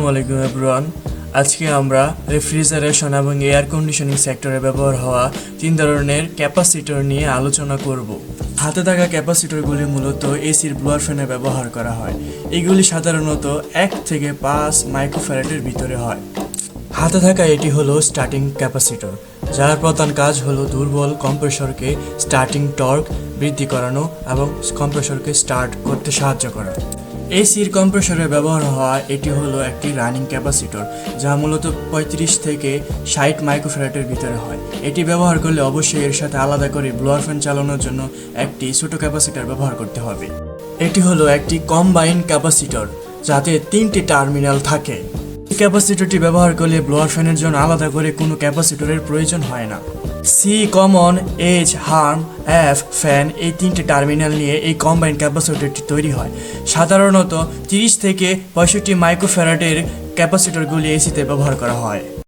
আসসালামু আলাইকুম এভরিওয়ান আজকে আমরা রেফ্রিজারেশন এবং এয়ার কন্ডিশনিং সেক্টরে ব্যবহার হওয়া তিন ধরনের ক্যাপাসিটর নিয়ে আলোচনা করব। হাতে থাকা ক্যাপাসিটরগুলি মূলত এসির ব্লোয়ার ফ্যানে ব্যবহার করা হয়। এগুলি সাধারণত এক থেকে পাঁচ মাইক্রোফ্যারেটের ভিতরে হয়। হাতে থাকা এটি হলো স্টার্টিং ক্যাপাসিটর যার প্রধান কাজ হলো দুর্বল কম্প্রেসরকে স্টার্টিং টর্ক বৃদ্ধি করানো এবং কম্প্রেসরকে স্টার্ট করতে সাহায্য করা। এসির কম্প্রেসরে ব্যবহার হওয়া এটি হলো একটি রানিং ক্যাপাসিটর, যা মূলত পঁয়ত্রিশ থেকে ষাট মাইক্রোফ্যারেটের ভিতরে হয়। এটি ব্যবহার করলে অবশ্যই এর সাথে আলাদা করে ব্লোয়ার ফ্যান চালানোর জন্য একটি ছোট ক্যাপাসিটর ব্যবহার করতে হবে। এটি হলো একটি কম্বাইন ক্যাপাসিটর, যাতে তিনটি টার্মিনাল থাকে। ক্যাপাসিটরটি ব্যবহার করলে ব্লোয়ার ফ্যানের জন্য আলাদা করে কোনো ক্যাপাসিটরের প্রয়োজন হয় না। C common H harm F fan এই তিনটে টার্মিনাল নিয়ে এই কম্বাইন ক্যাপাসিটরটি তৈরি হয়। সাধারণত তিরিশ থেকে পঁয়ষট্টি মাইক্রোফ্যারাডের ক্যাপাসিটরগুলি এসিতে ব্যবহার করা হয়।